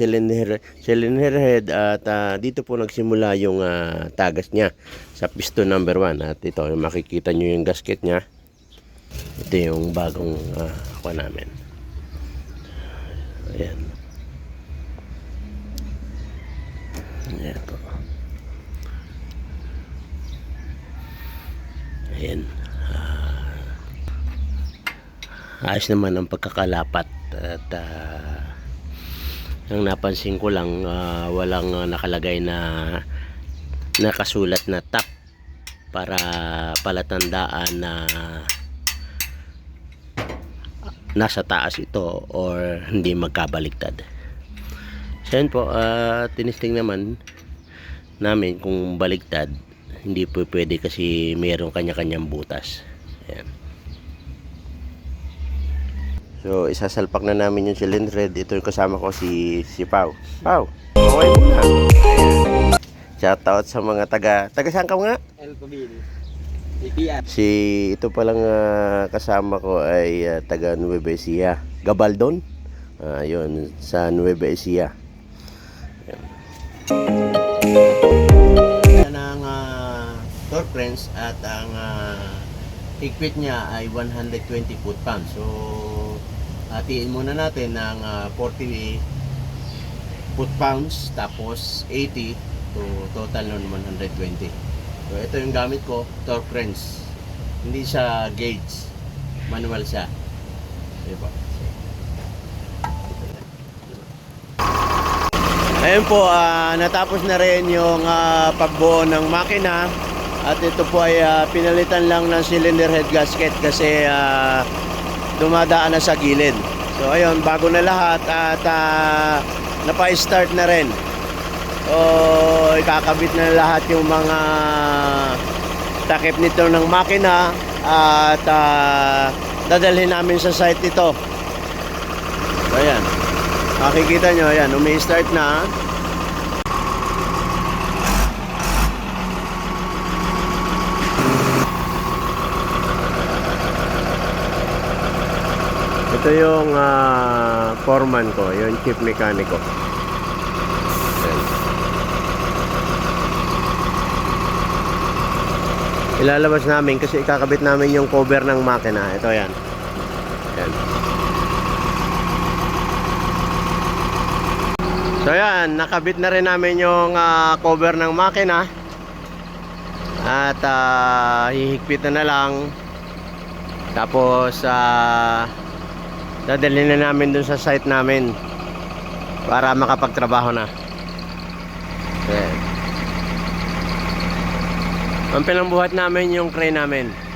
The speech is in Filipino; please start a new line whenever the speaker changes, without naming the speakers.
cylinder, cylinder head at ah, dito po nagsimula yung ah, tagas niya sa piston number 1 at ito makikita nyo yung gasket niya. Ito yung bagong uh, ako namin. Ayan. Ayan po. Ayan. Ayos naman ang pagkakalapat at ah, ang napansin ko lang ah, walang ah, nakalagay na nakasulat na tap para palatandaan na nasa taas ito or hindi magkabaliktad so yun po ah, tinisting naman namin kung baliktad hindi po pwede kasi mayroong kanya-kanyang butas. Ayan So, isasalpak na namin yung cylinder head. Ito yung kasama ko si si Pau. Pau, okay muna. Shoutout sa mga taga... Taga saan ka nga?
El Cobil. IPR.
Si ito palang ah, kasama ko ay ah, taga Nueva Ecija. Gabaldon. Yun, sa Nueva Ecija. Ang uh, torque wrench at ang uh, higpit niya ay 120 foot-pounds. So, hatiin muna natin ng ah, 40 foot-pounds tapos 80 to total nun 120. So, ito yung gamit ko, torque wrench. Hindi siya gauge. Manual siya. Diba? Ayun po, ah, natapos na rin yung ah, pagbuo ng makina at ito po ay ah, pinalitan lang ng cylinder head gasket kasi ah, dumadaan na sa gilid. So ayun, bago na lahat at ah, napa-start na rin. So ikakabit na lahat yung mga takip nito ng makina at ah, dadalhin namin sa site ito. So ayan. Makikita nyo, ayan, umi-start na. Ito yung ah, foreman ko, yung chief mekaniko. Ayan. Ilalabas namin kasi ikakabit namin yung cover ng makina. Ito yan. Ayan. So yan, nakabit na rin namin yung ah, cover ng makina. At ah, hihigpit na na lang. Tapos ah, dadalhin na namin dun sa site namin para makapagtrabaho na. Okay. Ang pinambuhat namin yung crane namin.